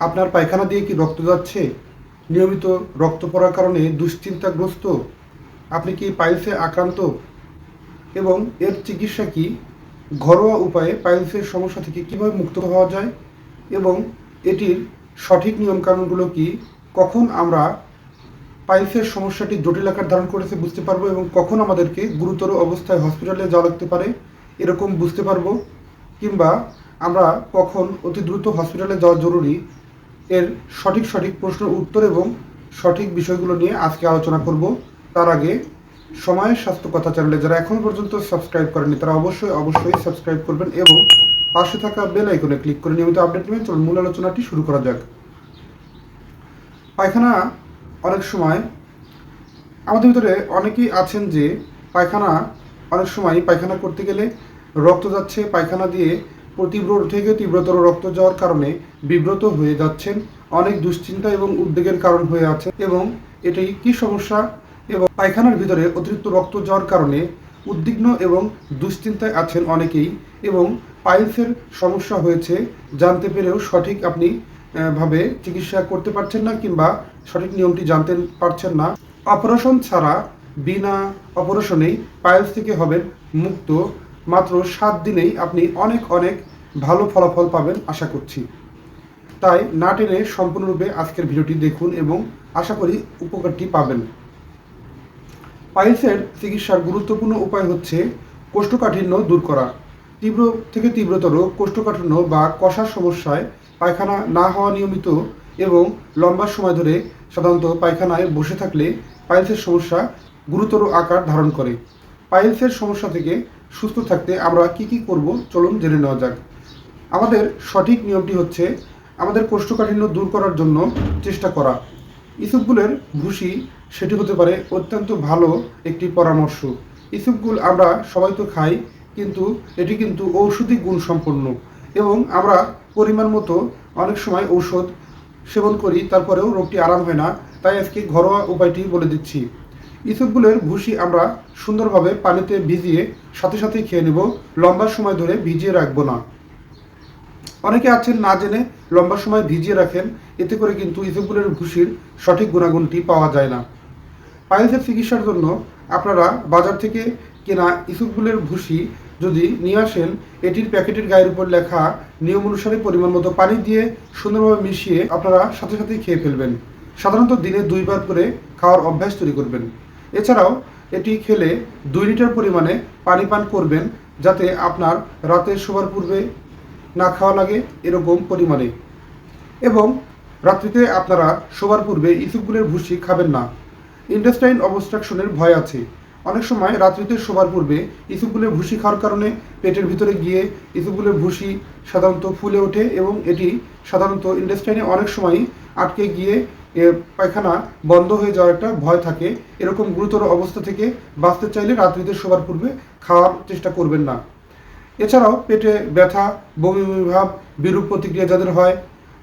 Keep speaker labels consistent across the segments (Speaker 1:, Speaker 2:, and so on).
Speaker 1: আপনার পায়খানা দিয়ে কি রক্ত যাচ্ছে? নিয়মিত রক্ত পড়ার কারণে দুশ্চিন্তাগ্রস্ত। আপনি কি পাইলসে আক্রান্ত? এবং এর চিকিৎসা কি? ঘরোয়া উপায়ে পাইলসের সমস্যা থেকে কীভাবে মুক্ত হওয়া যায়? এবং এটির সঠিক নিয়মকানুনগুলো কি? কখন আমরা পাইলসের সমস্যাটি জটিল আকার ধারণ করেছে বুঝতে পারব এবং কখন আমাদেরকে গুরুতর অবস্থায় হসপিটালে যাওয়া লাগতে পারে? এরকম বুঝতে পারব। কিংবা আমরা কখন অতি দ্রুত হসপিটালে যাওয়া জরুরি এর সঠিক সঠিক প্রশ্নের উত্তর এবং সঠিক বিষয়গুলো নিয়ে আজকে আলোচনা করব। তার আগে সময়ের স্বাস্থ্য কথা চ্যানেলে যারা এখনও পর্যন্ত সাবস্ক্রাইব করেনি তারা অবশ্যই অবশ্যই সাবস্ক্রাইব করবেন এবং পাশে থাকা বেল আইকনে ক্লিক করে নিয়মিত আপডেট নেবেন চলুন মূল আলোচনাটি শুরু করা যাক। পায়খানা অনেক সময় আমাদের ভিতরে অনেকেই আছেন যে পায়খানা অনেক সময় পায়খানা করতে গেলে রক্ত যাচ্ছে, পায়খানা দিয়ে তীব্র থেকে তীব্রতর রক্ত যাওয়ার কারণে বিব্রত হয়ে যাচ্ছেন। অনেক দুশ্চিন্তা এবং উদ্বেগের কারণ হয়ে আছে এবং এটি কি সমস্যা? এবং পায়খানার ভিতরে অতিরিক্ত রক্ত যাওয়ার কারণে উদ্বিগ্ন এবং দুশ্চিন্তায় আছেন অনেকেই এবং পাইলসের সমস্যা হয়েছে। জানতে পেরেও সঠিক আপনি ভাবে চিকিৎসা করতে পারছেন না কিংবা সঠিক নিয়মটি জানতে পারছেন না। অপারেশন ছাড়া বিনা অপারেশনেই পাইলস থেকে হবেন মুক্ত মাত্র সাত দিনেই আপনি অনেক অনেক ভালো ফলাফল পাবেন আশা করছি। তাই না টেনে সম্পূর্ণরূপে আজকের ভিডিওটি দেখুন এবং আশা করি উপকারটি পাবেন। পাইলসের চিকিৎসার গুরুত্বপূর্ণ উপায় হচ্ছে কোষ্ঠকাঠিন্য দূর করা। তীব্র থেকে তীব্রতর কোষ্ঠকাঠিন্য বা কষার সমস্যায় পায়খানা না হওয়া নিয়মিত এবং লম্বা সময় ধরে সাধারণত পায়খানায় বসে থাকলে পাইলসের সমস্যা গুরুতর আকার ধারণ করে। পাইলসের সমস্যা থেকে সুস্থ থাকতে আমরা কি কি করব চলুন জেনে নেওয়া যাক। আমাদের সঠিক নিয়মটি হচ্ছে আমাদের কোষ্ঠকাঠিন্য দূর করার জন্য চেষ্টা করা। ইসুপগুলের ভুসি সেটি হতে পারে অত্যন্ত ভালো একটি পরামর্শ। ইসুপগুল আমরা সবাই তো খাই, কিন্তু এটি কিন্তু ঔষধি গুণ সম্পন্ন এবং আমরা পরিমাণ মতো অনেক সময় ঔষধ সেবন করি, তারপরেও রোগটি আরাম হয় না। তাই আজকে ঘরোয়া উপায়টি বলে দিচ্ছি। ইসবগুলের ভুসি আমরা সুন্দরভাবে পানিতে ভিজিয়ে সাথে সাথে খেয়ে নেব। লম্বা সময় ধরে ভিজিয়ে রাখব না। অনেকে আছেন না জেনে লম্বা সময় ভিজিয়ে রাখেন, এতে করে কিন্তু ইসবগুলের ভুসির সঠিক গুণাগুণটি পাওয়া যায় না। পাইলসের চিকিৎসার জন্য আপনারা বাজার থেকে কেনা ইসবগুলের ভুসি যদি নিয়ে আসেন, এটির প্যাকেটের গায়ের উপর লেখা নিয়ম অনুসারে পরিমাণ মতো পানি দিয়ে সুন্দরভাবে মিশিয়ে আপনারা সাথে সাথে খেয়ে ফেলবেন। সাধারণত দিনে দুইবার করে খাওয়ার অভ্যাস তৈরি করবেন। এছাড়াও এটি খেলে দুই লিটার পরিমাণে পানি পান করবেন যাতে আপনার রাতে শোবার পূর্বে না খাওয়া লাগে এরকম পরিমাণে। এবং রাত্রিতে আপনারা শোবার পূর্বে ইসুপগুলের ভুসি খাবেন না। ইন্ডাস্টাইন অবস্ট্রাকশনের ভয় আছে। অনেক সময় রাত্রিতে শোবার পূর্বে ইসুপগুলের ভুসি খাওয়ার কারণে পেটের ভিতরে গিয়ে ইসুপগুলের ভুসি সাধারণত ফুলে ওঠে এবং এটি সাধারণত ইন্ডাস্টাইনে অনেক সময়ই আটকে গিয়ে পায়খানা বন্ধ হয়ে যাওয়ার একটা ভয় থাকে। এরকম গুরুতর অবস্থা থেকে বাঁচতে চাইলে রাত্রিতে শোবার পূর্বে খাওয়ার চেষ্টা করবেন না। এছাড়াও পেটে ব্যথা, বমি ভাব, বিরূপ প্রতিক্রিয়া যাদের হয়,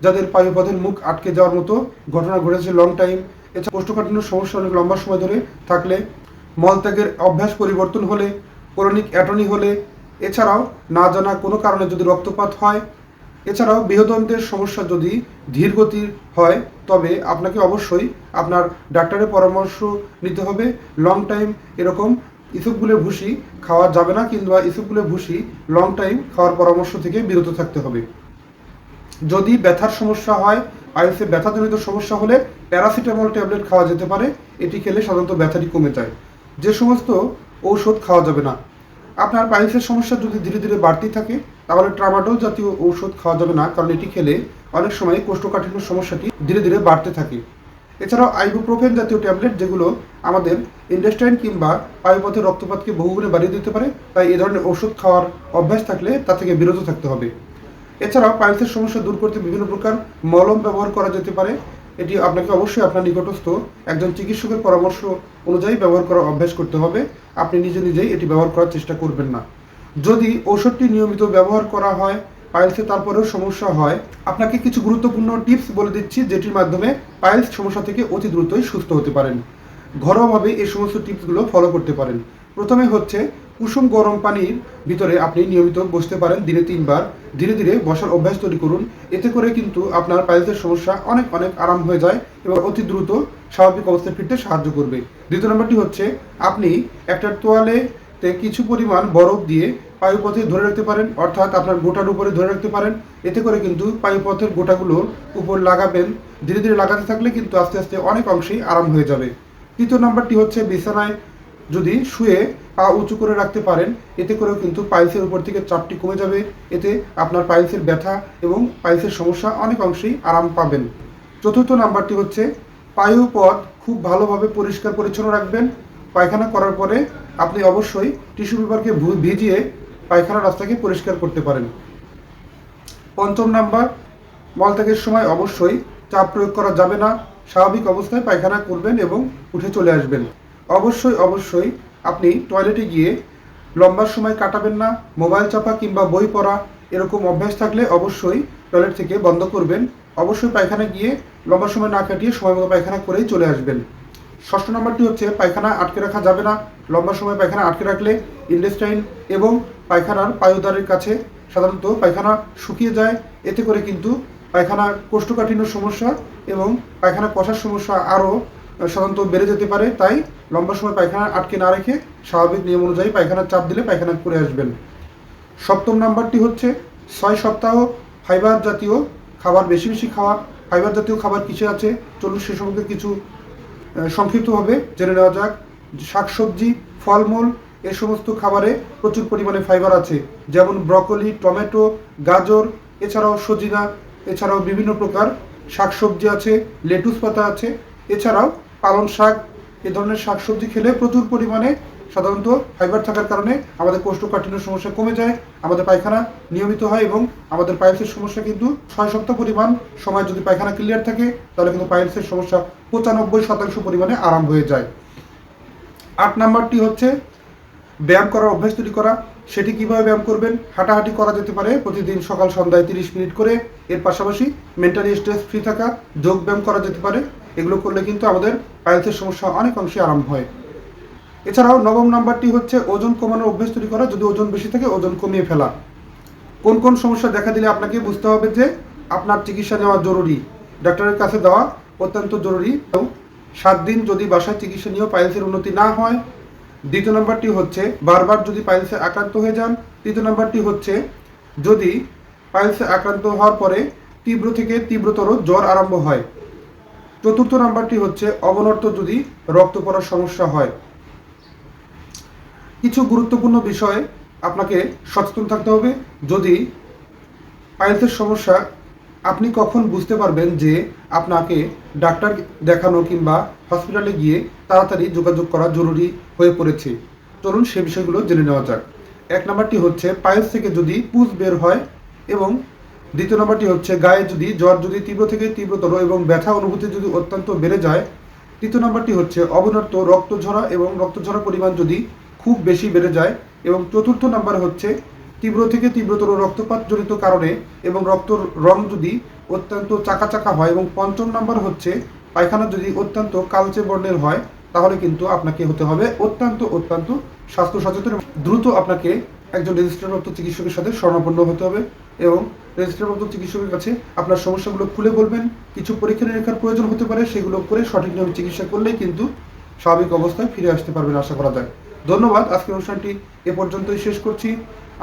Speaker 1: যাদের পায়ুপথের মুখ আটকে যাওয়ার মতো ঘটনা ঘটেছে লং টাইম এছাড়া কোষ্ঠকাঠিন্য সমস্যা অনেক লম্বা সময় ধরে থাকলে মলত্যাগের অভ্যাস পরিবর্তন হলে ক্রনিক অ্যাটনি হলে, এছাড়াও না জানা কোনো কারণে যদি রক্তপাত হয় এছাড়াও বৃহদন্তের সমস্যা যদি ধীর গতির হয়, তবে আপনাকে অবশ্যই আপনার ডাক্তারের পরামর্শ নিতে হবে। লং টাইম এরকম ইসবগুলের ভুসি খাওয়া যাবে না কিংবা ইসবগুলের ভুসি লং টাইম খাওয়ার পরামর্শ থেকে বিরত থাকতে হবে। যদি ব্যথার সমস্যা হয় আইসে ব্যথাজনিত সমস্যা হলে প্যারাসিটামল ট্যাবলেট খাওয়া যেতে পারে। এটি খেলে সাধারণত ব্যথাটি কমে যায়। যে সমস্ত ঔষধ খাওয়া যাবে না আপনার পাইলসের সমস্যা যদি ধীরে ধীরে বাড়তেই থাকে, তাহলে ট্রামাডোল জাতীয় ঔষধ খাওয়া যাবে না, কারণ এটি খেলে অনেক সময় কোষ্ঠকাঠিন্য সমস্যাটি ধীরে ধীরে বাড়তে থাকে। এছাড়াও আইবুপ্রোফেন জাতীয় ট্যাবলেট, যেগুলো আমাদের ইন্ডাস্টাইন কিংবা পায়ুপথের রক্তপাতকে বহুগুণে বাড়িয়ে দিতে পারে, তাই এ ধরনের ওষুধ খাওয়ার অভ্যাস থাকলে তা থেকে বিরত থাকতে হবে। এছাড়াও পাইলসের সমস্যা দূর করতে বিভিন্ন প্রকার মলম ব্যবহার করা যেতে পারে এটি আপনাকে অবশ্যই আপনার নিকটস্থ একজন চিকিৎসকের পরামর্শ অনুযায়ী ব্যবহার করার অভ্যাস করতে হবে। আপনি নিজে নিজেই এটি ব্যবহার করার চেষ্টা করবেন না। যদি ঔষধটি নিয়মিত ব্যবহার করা হয়, পাইলসে তারপরেও সমস্যা হয়, আপনাকে কিছু গুরুত্বপূর্ণ টিপস বলে দিচ্ছি যেটির মাধ্যমে পাইলস সমস্যা থেকে অতি দ্রুতই সুস্থ হতে পারেন। ঘরোয়াভাবে এই সমস্ত টিপসগুলো ফলো করতে পারেন। প্রথমে হচ্ছে কুসুম গরম পানির ভিতরে আপনি নিয়মিত বসতে পারেন দিনে তিনবার। ধীরে ধীরে বসার অভ্যাস তৈরি করুন। এতে করে কিন্তু আপনার পাইলসের সমস্যা অনেক অনেক আরাম হয়ে যায় এবং অতি দ্রুত স্বাভাবিক অবস্থায় ফিরতে সাহায্য করবে। দ্বিতীয় নম্বরটি হচ্ছে, আপনি একটা তোয়ালেতে কিছু পরিমাণ বরফ দিয়ে পায়ুপথে ধরে রাখতে পারেন, অর্থাৎ আপনার গোটার উপরে ধরে রাখতে পারেন। এতে করে কিন্তু পায়ুপথের গোটাগুলোর উপর লাগাবেন। ধীরে ধীরে লাগাতে থাকলে কিন্তু আস্তে আস্তে অনেক অংশেই আরাম হয়ে যাবে। তৃতীয় নাম্বারটি হচ্ছে, বিছানায় যদি শুয়ে পা উঁচু করে রাখতে পারেন, এতে করেও কিন্তু পাইলসের উপর থেকে চাপটি কমে যাবে। এতে আপনার পাইলসের ব্যথা এবং পাইলসের সমস্যা অনেক অংশেই আরাম পাবেন। চতুর্থ নাম্বারটি হচ্ছে পায়ুপথ খুব ভালোভাবে পরিষ্কার পরিচ্ছন্ন রাখবেন। পায়খানা করার পরে আপনি অবশ্যই টিস্যু পেপারকে ভিজিয়ে পায়খানা রাস্তাকে পরিষ্কার করতে পারেন। পঞ্চম নাম্বার মলত্যাগের সময় অবশ্যই চাপ প্রয়োগ করা যাবে না। স্বাভাবিক অবস্থায় পায়খানা করবেন এবং উঠে চলে আসবেন। অবশ্যই অবশ্যই আপনি টয়লেটে গিয়ে লম্বা সময় কাটাবেন না মোবাইল চাপা কিংবা বই পড়া এরকম অভ্যাস থাকলে অবশ্যই টয়লেট থেকে বন্ধ করবেন। অবশ্যই পায়খানা গিয়ে লম্বা সময় না কাটিয়ে সময় মতো পায়খানা করেই চলে আসবেন। ষষ্ঠ নম্বরটি হচ্ছে পায়খানা আটকে রাখা যাবে না। লম্বা সময় পায়খানা আটকে রাখলে ইন্ডেস্টাইন এবং পায়খানার পায়ুদ্বারের কাছে সাধারণত পায়খানা শুকিয়ে যায়। এতে করে কিন্তু পায়খানা কোষ্ঠকাঠিন্য সমস্যা এবং পায়খানা কষার সমস্যা আরও সাধারণত বেড়ে যেতে পারে, তাই লম্বা সময় পায়খানা আটকে না রেখে স্বাভাবিক নিয়ম অনুযায়ী পায়খানার চাপ দিলে পায়খানা করে আসবেন। সপ্তম নাম্বারটি হচ্ছে ছয় সপ্তাহ ফাইবার জাতীয় খাবার, বেশি বেশি খাওয়া। ফাইবার জাতীয় খাবার কিসে আছে, চলুন সে সম্পর্কে কিছু সংক্ষিপ্তভাবে জেনে নেওয়া যাক। শাকসবজি, ফলমূল, এ সমস্ত খাবারে প্রচুর পরিমাণে ফাইবার আছে, যেমন ব্রকলি, টমেটো, গাজর, এছাড়াও সজিনা, এছাড়াও বিভিন্ন প্রকার শাকসবজি আছে, লেটুস পাতা আছে, এছাড়াও পালং শাক, এ ধরনের শাকসবজি খেলে প্রচুর পরিমাণে সাধারণত ফাইবার থাকার কারণে আমাদের কোষ্ঠকাঠিন্য সমস্যা কমে যায়, আমাদের পায়খানা নিয়মিত হয় এবং আমাদের পাইলসের সমস্যা কিন্তু ছয় সপ্তাহ পরিমাণ সময় যদি পায়খানা ক্লিয়ার থাকে, তাহলে কিন্তু পাইলসের সমস্যা পঁচানব্বই শতাংশ পরিমাণে আরাম হয়ে যায়। আট নাম্বারটি হচ্ছে ব্যায়াম করার অভ্যাস তৈরি করা। সেটি কীভাবে ব্যায়াম করবেন? হাঁটাহাঁটি করা যেতে পারে প্রতিদিন সকাল সন্ধ্যায় তিরিশ মিনিট করে। এর পাশাপাশি মেন্টালি স্ট্রেস ফ্রি থাকা, যোগ ব্যায়াম করা যেতে পারে। এগুলো করলে কিন্তু আমাদের পাইলসের সমস্যা অনেক অংশে আরাম হয়। এছাড়াও নবম নাম্বারটি হচ্ছে ওজন কমানোর অভ্যেস তৈরি করা, যদি ওজন বেশি থাকে ওজন কমিয়ে ফেলা। কোন কোন সমস্যা দেখা দিলে আপনাকে বুঝতে হবে যে আপনার চিকিৎসা নেওয়া জরুরি, ডাক্তারের কাছে দেওয়া অত্যন্ত জরুরি এবং সাত দিন যদি বাসায় চিকিৎসা নিয়েও পাইলসের উন্নতি না হয়। দ্বিতীয় নাম্বারটি হচ্ছে বারবার যদি পাইলসে আক্রান্ত হয়ে যান। তৃতীয় নাম্বারটি হচ্ছে যদি পাইলসে আক্রান্ত হওয়ার পরে তীব্র থেকে তীব্রতর জ্বর আরম্ভ হয়। চতুর্থ নাম্বারটি হচ্ছে অবনর্থ যদি রক্ত পড়ার সমস্যা হয়। কিছু গুরুত্বপূর্ণ বিষয় আপনাকে সচেতন থাকতে হবে। যদি পাইলসের সমস্যা, আপনি কখন বুঝতে পারবেন যে আপনাকে ডাক্তার দেখানো কিংবা হসপিটালে গিয়ে তাড়াতাড়ি যোগাযোগ করা জরুরি হয়ে পড়েছে? চলুন সে বিষয়গুলো জেনে নেওয়া যাক। এক নম্বরটি হচ্ছে, পাইলস থেকে যদি পুজ বের হয় এবং দ্বিতীয় নম্বরটি হচ্ছে, গায়ে যদি, জ্বর যদি তীব্র থেকে তীব্রতর এবং ব্যথা অনুভূতি যদি অত্যন্ত বেড়ে যায়, তৃতীয় নম্বরটি হচ্ছে অবনর্থ রক্ত ঝরা এবং রক্ত ঝরার পরিমাণ যদি খুব বেশি বেড়ে যায়, এবং চতুর্থ নাম্বার হচ্ছে, তীব্র থেকে তীব্রতর রক্তপাত জনিত কারণে এবং রক্ত রং যদি অত্যন্ত চাকা চাকা হয় এবং পঞ্চম নাম্বার হচ্ছে, পায়খানা যদি অত্যন্ত কালচে বর্ণের হয়, তাহলে কিন্তু আপনাকে হতে হবে অত্যন্ত অত্যন্ত স্বাস্থ্য সচেতন দ্রুত আপনাকে একজন রেজিস্টারপ্রাপ্ত চিকিৎসকের সাথে শরণাপন্ন হতে হবে। এবং রেজিস্টারপ্রাপ্ত চিকিৎসকের কাছে আপনার সমস্যাগুলো খুলে বলবেন। কিছু পরীক্ষা নিরীক্ষার প্রয়োজন হতে পারে, সেগুলো করে সঠিক নিয়মে চিকিৎসা করলেই কিন্তু স্বাভাবিক অবস্থায় ফিরে আসতে পারবেন আশা করা যায়। ধন্যবাদ, আজকের অনুষ্ঠানটি এ পর্যন্তই শেষ করছি।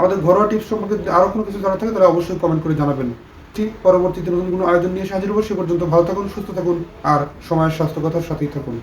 Speaker 1: আমাদের ঘরোয়া টিপস সম্পর্কে আরও কোনো কিছু জানা থাকে, তাহলে অবশ্যই কমেন্ট করে জানাবেন। ঠিক পরবর্তীতে নতুন কোনো আয়োজন নিয়ে এসে হাজির হব, সে পর্যন্ত ভালো থাকুন, সুস্থ থাকুন, আর সময়ের স্বাস্থ্য কথার সাথেই থাকুন।